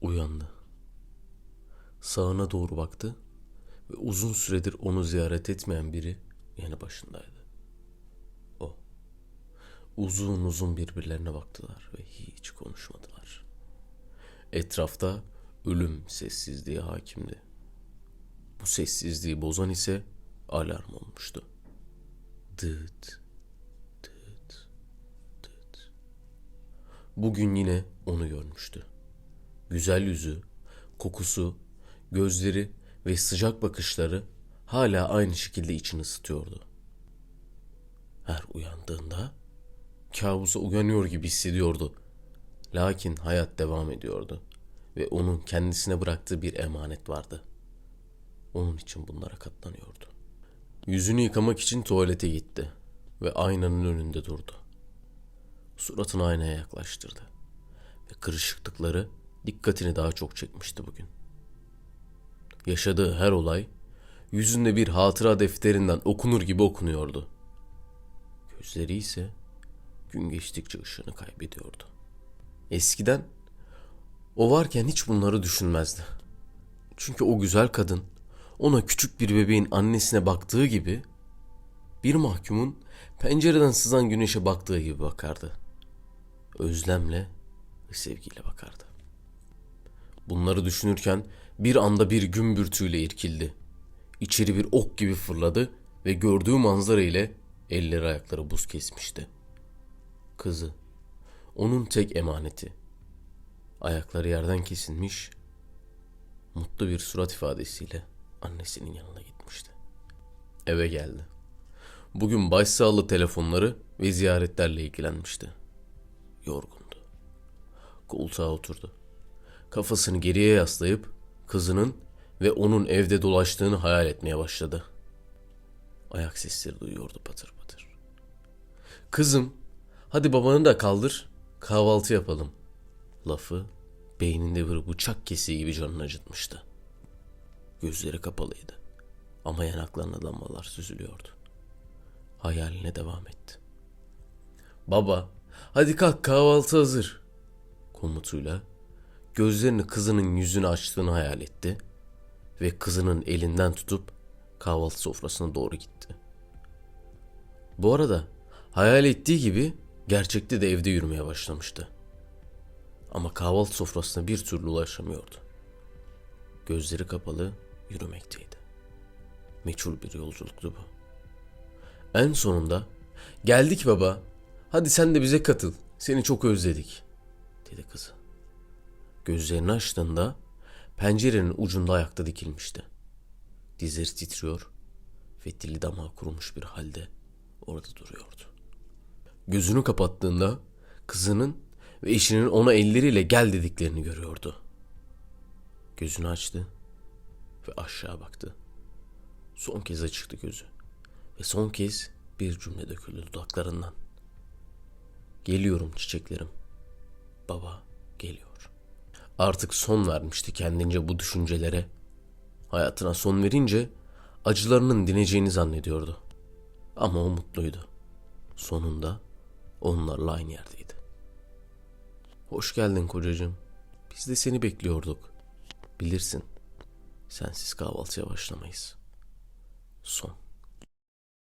Uyandı. Sağına doğru baktı ve uzun süredir onu ziyaret etmeyen biri yanı başındaydı. O. Uzun uzun birbirlerine baktılar ve hiç konuşmadılar. Etrafta ölüm sessizliği hakimdi. Bu sessizliği bozan ise alarm olmuştu. Dıt, dıt, dıt. Bugün yine onu görmüştü. Güzel yüzü, kokusu, gözleri ve sıcak bakışları hala aynı şekilde içini ısıtıyordu. Her uyandığında kabusa uyanıyor gibi hissediyordu. Lakin hayat devam ediyordu ve onun kendisine bıraktığı bir emanet vardı. Onun için bunlara katlanıyordu. Yüzünü yıkamak için tuvalete gitti ve aynanın önünde durdu. Suratını aynaya yaklaştırdı ve kırışıklıkları dikkatini daha çok çekmişti bugün. Yaşadığı her olay yüzünde bir hatıra defterinden okunur gibi okunuyordu. Gözleri ise gün geçtikçe ışığını kaybediyordu. Eskiden o varken hiç bunları düşünmezdi. Çünkü o güzel kadın ona küçük bir bebeğin annesine baktığı gibi bir mahkumun pencereden sızan güneşe baktığı gibi bakardı. Özlemle ve sevgiyle bakardı. Bunları düşünürken bir anda bir gümbürtüyle irkildi. İçeri bir ok gibi fırladı ve gördüğü manzara ile elleri ayakları buz kesmişti. Kızı, onun tek emaneti. Ayakları yerden kesilmiş, mutlu bir surat ifadesiyle annesinin yanına gitmişti. Eve geldi. Bugün başsağlığı telefonları ve ziyaretlerle ilgilenmişti. Yorgundu. Koltuğa oturdu. Kafasını geriye yaslayıp kızının ve onun evde dolaştığını hayal etmeye başladı. Ayak sesleri duyuyordu patır patır. Kızım, hadi babanı da kaldır, kahvaltı yapalım. Lafı beyninde bir bıçak kesiği gibi canını acıtmıştı. Gözleri kapalıydı. Ama yanaklarına damlalar süzülüyordu. Hayaline devam etti. Baba, hadi kalk kahvaltı hazır. Komutuyla gözlerini kızının yüzüne açtığını hayal etti ve kızının elinden tutup kahvaltı sofrasına doğru gitti. Bu arada hayal ettiği gibi gerçekte de evde yürümeye başlamıştı. Ama kahvaltı sofrasına bir türlü ulaşamıyordu. Gözleri kapalı yürümekteydi. Meçhul bir yolculuktu bu. En sonunda geldik baba. Hadi sen de bize katıl. Seni çok özledik. Dedi kızı. Gözlerini açtığında pencerenin ucunda ayakta dikilmişti. Dizleri titriyor ve dili damağı kurumuş bir halde orada duruyordu. Gözünü kapattığında kızının ve eşinin ona elleriyle gel dediklerini görüyordu. Gözünü açtı ve aşağı baktı. Son kez açıktı gözü ve son kez bir cümle döküldü dudaklarından. Geliyorum çiçeklerim. Baba geliyor. Artık son vermişti kendince bu düşüncelere. Hayatına son verince acılarının dineceğini zannediyordu. Ama o mutluydu. Sonunda onlarla aynı yerdeydi. Hoş geldin kocacığım. Biz de seni bekliyorduk. Bilirsin. Sensiz kahvaltıya başlamayız. Son.